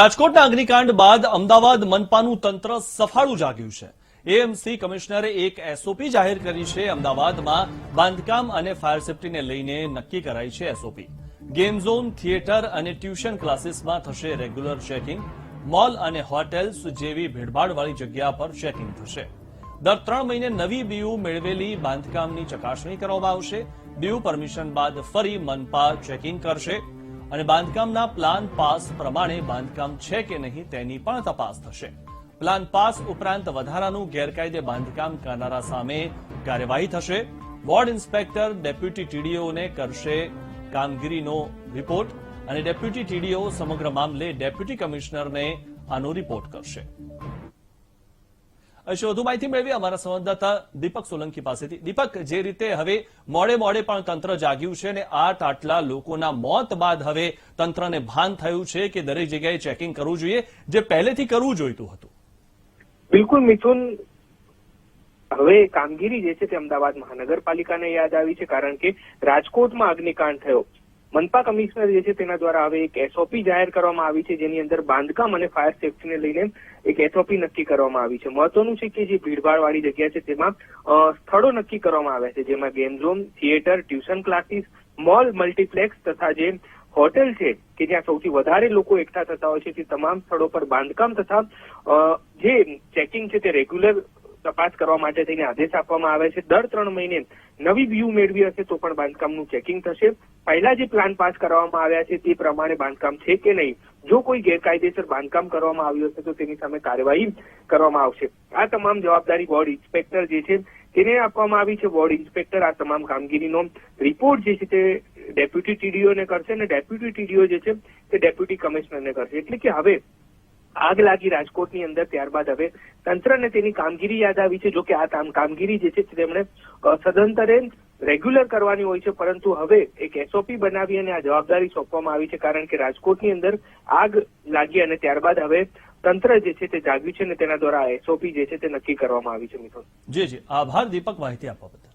રાજકોટના અગ્નિકાંડ બાદ અમદાવાદ મનપાનું તંત્ર સફાળું જાગ્યું છે. એએમસી કમિશનરે એક એસઓપી જાહેર કરી છે. અમદાવાદમાં બાંધકામ અને ફાયર સેફટીને લઈને નક્કી કરાઈ છે એસઓપી ગેમ ઝોન થિયેટર અને ટ્યુશન ક્લાસીસમાં થશે રેગ્યુલર ચેકિંગ. મોલ અને હોટેલ્સ જેવી ભીડભાડવાળી જગ્યા પર ચેકિંગ થશે. દર ત્રણ મહિને નવી બીયુ મેળવેલી બાંધકામની ચકાસણી કરવામાં આવશે. બીયુ પરમિશન બાદ ફરી મનપા ચેકિંગ કરશે. અને બાંધકામના પ્લાન પાસ પ્રમાણે બાંધકામ છે કે નહીં તેની પણ તપાસ થશે. પ્લાન પાસ ઉપરાંત વધારાનું ગેરકાયદે બાંધકામ કરનારા સામે કાર્યવાહી થશે. વોર્ડ ઇન્સ્પેક્ટર ડેપ્યુટી ટીડીઓને કરશે કામગીરીનો રિપોર્ટ અને ડેપ્યુટી ટીડીઓ સમગ્ર મામલે ડેપ્યુટી કમિશનરને આનો રિપોર્ટ કરશે. વધુ માહિતી મેળવી અમારા સંવાદદાતા દીપક સોલંકી પાસેથી. દીપક, જે રીતે હવે મોડે મોડે પણ તંત્ર જાગ્યું છે અને આઠ આટલા લોકોના મોત બાદ હવે તંત્રને ભાન થયું છે કે દરેક જગ્યાએ ચેકિંગ કરવું જોઈએ, જે પહેલેથી કરવું જોઈતું હતું. બિલકુલ, મિથુન. હવે કામગીરી જે છે તે અમદાવાદ મહાનગરપાલિકાને યાદ આવી છે, કારણ કે રાજકોટમાં અગ્નિકાંડ થયો. મનપા કમિશનર જે છે તેના દ્વારા હવે એક એસઓપી જાહેર કરવામાં આવી છે, જેની અંદર બાંધકામ અને ફાયર સેફટીને લઈને એક એસઓપી નક્કી કરવામાં આવી છે. મહત્વનું છે કે જે ભીડભાડ વાળી જગ્યા છે તેમાં સ્થળો નક્કી કરવામાં આવ્યા છે, જેમાં game zone, theatre, tuition classes, mall, multiplex તથા જે હોટેલ છે, કે જ્યાં સૌથી વધારે લોકો એકઠા થતા હોય છે, તે તમામ સ્થળો પર બાંધકામ તથા જે ચેકિંગ છે તે રેગ્યુલર તપાસ કરવા માટે થઈને આદેશ આપવામાં આવે છે. દર ત્રણ મહિને નવી વ્યૂ મેળવી હશે તો પણ બાંધકામનું ચેકિંગ થશે. પહેલા જે પ્લાન પાસ કરવામાં આવ્યા છે તે પ્રમાણે બાંધકામ છે કે નહીં? જો કોઈ ગેરકાયદેસર બાંધકામ કરવામાં આવ્યું હશે તો તેની સામે કાર્યવાહી કરવામાં આવશે. આ તમામ જવાબદારી વોર્ડ ઇન્સ્પેક્ટર જે છે તેને આપવામાં આવી છે. વોર્ડ ઇન્સ્પેક્ટર આ તમામ કામગીરીનો રિપોર્ટ જે છે તે ડેપ્યુટી ટીડીઓને કરશે અને ડેપ્યુટી ટીડીઓ જે છે તે ડેપ્યુટી કમિશનરને કરશે. એટલે કે હવે આગ લાગી રાજકોટની અંદર ત્યારબાદ હવે તંત્રને તેની કામગીરી યાદ આવી છે, જો કે આ કામગીરી જે છે તેમણે સદંતરે રેગ્યુલર કરવાની હોય છે, પરંતુ હવે એક એસઓપી બનાવી અને આ જવાબદારી સોંપવામાં આવી છે, કારણ કે રાજકોટની અંદર આગ લાગી અને ત્યારબાદ હવે તંત્ર જે છે તે જાગ્યું છે અને તેના દ્વારા એસઓપી જે છે તે નક્કી કરવામાં આવી છે, મિત્રો. જી જી. આભાર, દીપક, માહિતી આપવા બદલ.